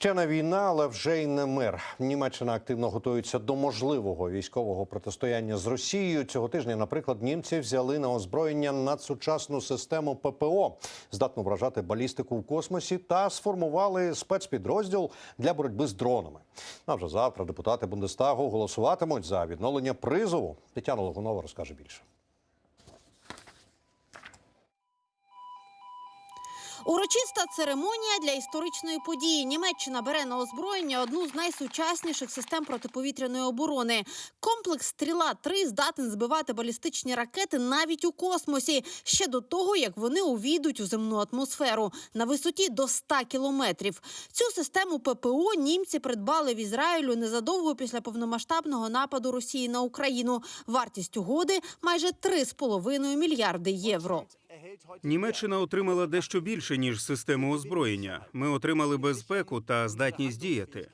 Ще не війна, але вже й не мир. Німеччина активно готується до можливого військового протистояння з Росією. Цього тижня, наприклад, німці взяли на озброєння надсучасну систему ППО, здатну вражати балістику в космосі, та сформували спецпідрозділ для боротьби з дронами. А вже завтра депутати Бундестагу голосуватимуть за відновлення призову. Тетяна Логунова розкаже більше. Урочиста церемонія для історичної події. Німеччина бере на озброєння одну з найсучасніших систем протиповітряної оборони. Комплекс стріла 3 здатен збивати балістичні ракети навіть у космосі ще до того, як вони увійдуть у земну атмосферу на висоті до 100 кілометрів. Цю систему ППО німці придбали в Ізраїлю незадовго після повномасштабного нападу Росії на Україну. Вартість угоди майже 3,5 мільярди євро. Німеччина отримала дещо більше ніж систему озброєння. Ми отримали безпеку та здатність діяти.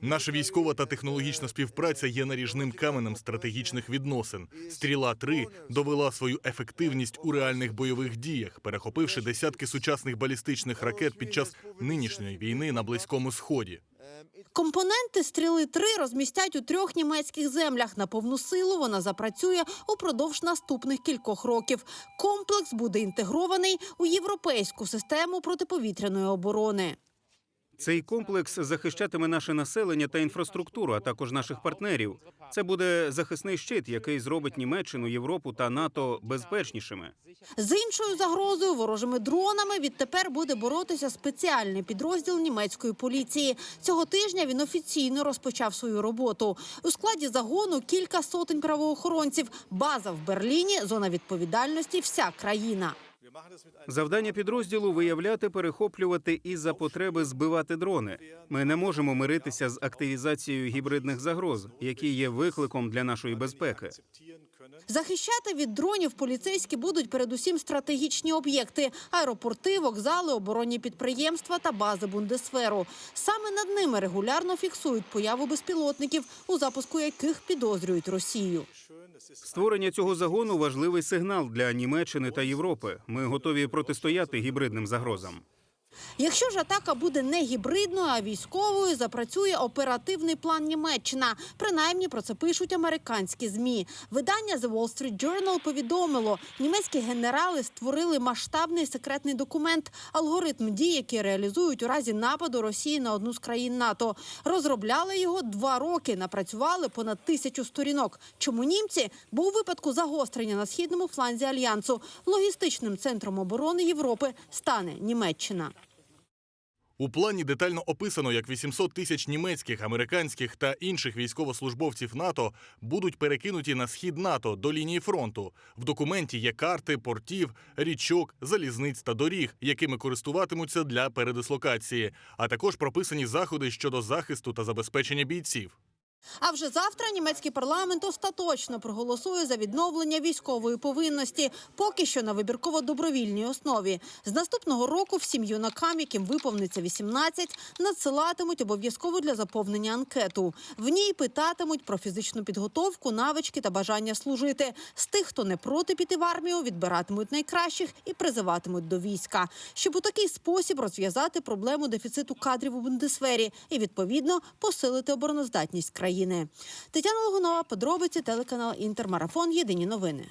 Наша військова та технологічна співпраця є наріжним каменем стратегічних відносин. Стріла 3 довела свою ефективність у реальних бойових діях, перехопивши десятки сучасних балістичних ракет під час нинішньої війни на близькому сході. Компоненти стріли 3 розмістять у трьох німецьких землях. На повну силу вона запрацює упродовж наступних кількох років. Комплекс буде інтегрований у європейську систему протиповітряної оборони. Цей комплекс захищатиме наше населення та інфраструктуру, а також наших партнерів. Це буде захисний щит, який зробить Німеччину, Європу та НАТО безпечнішими. З іншою загрозою ворожими дронами відтепер буде боротися спеціальний підрозділ німецької поліції. Цього тижня він офіційно розпочав свою роботу. У складі загону кілька сотень правоохоронців. База в Берліні, зона відповідальності, вся країна. Завдання підрозділу виявляти, перехоплювати і за потреби збивати дрони. Ми не можемо миритися з активізацією гібридних загроз, які є викликом для нашої безпеки. Захищати від дронів поліцейські будуть передусім стратегічні об'єкти: аеропорти, вокзали, оборонні підприємства та бази бундесферу. Саме над ними регулярно фіксують появу безпілотників, у запуску яких підозрюють Росію. Створення цього загону важливий сигнал для Німеччини та Європи. Ми готові протистояти гібридним загрозам. Якщо ж атака буде не гібридною, а військовою, запрацює оперативний план Німеччина. Принаймні про це пишуть американські змі. Видання The Wall Street Journal повідомило, німецькі генерали створили масштабний секретний документ, алгоритм дій, які реалізують у разі нападу Росії на одну з країн НАТО. Розробляли його два роки, напрацювали понад тисячу сторінок. Чому німці? Бо у випадку загострення на східному фланзі альянсу логістичним центром оборони Європи стане Німеччина. У плані детально описано, як 800 тисяч німецьких, американських та інших військовослужбовців НАТО будуть перекинуті на схід НАТО до лінії фронту. В документі є карти портів, річок, залізниць та доріг, якими користуватимуться для передислокації, а також прописані заходи щодо захисту та забезпечення бійців. А вже завтра німецький парламент остаточно проголосує за відновлення військової повинності, поки що на вибірково-добровільній основі. З наступного року всім юнакам, яким виповниться 18, надсилатимуть обов'язково для заповнення анкету. В ній питатимуть про фізичну підготовку, навички та бажання служити. З тих, хто не проти піти в армію, відбиратимуть найкращих і призиватимуть до війська, щоб у такий спосіб розв'язати проблему дефіциту кадрів у бундесфері і відповідно посилити обороноздатність країни. Тетяна Логунова, подробиці телеканал Інтермарафон. Єдині новини.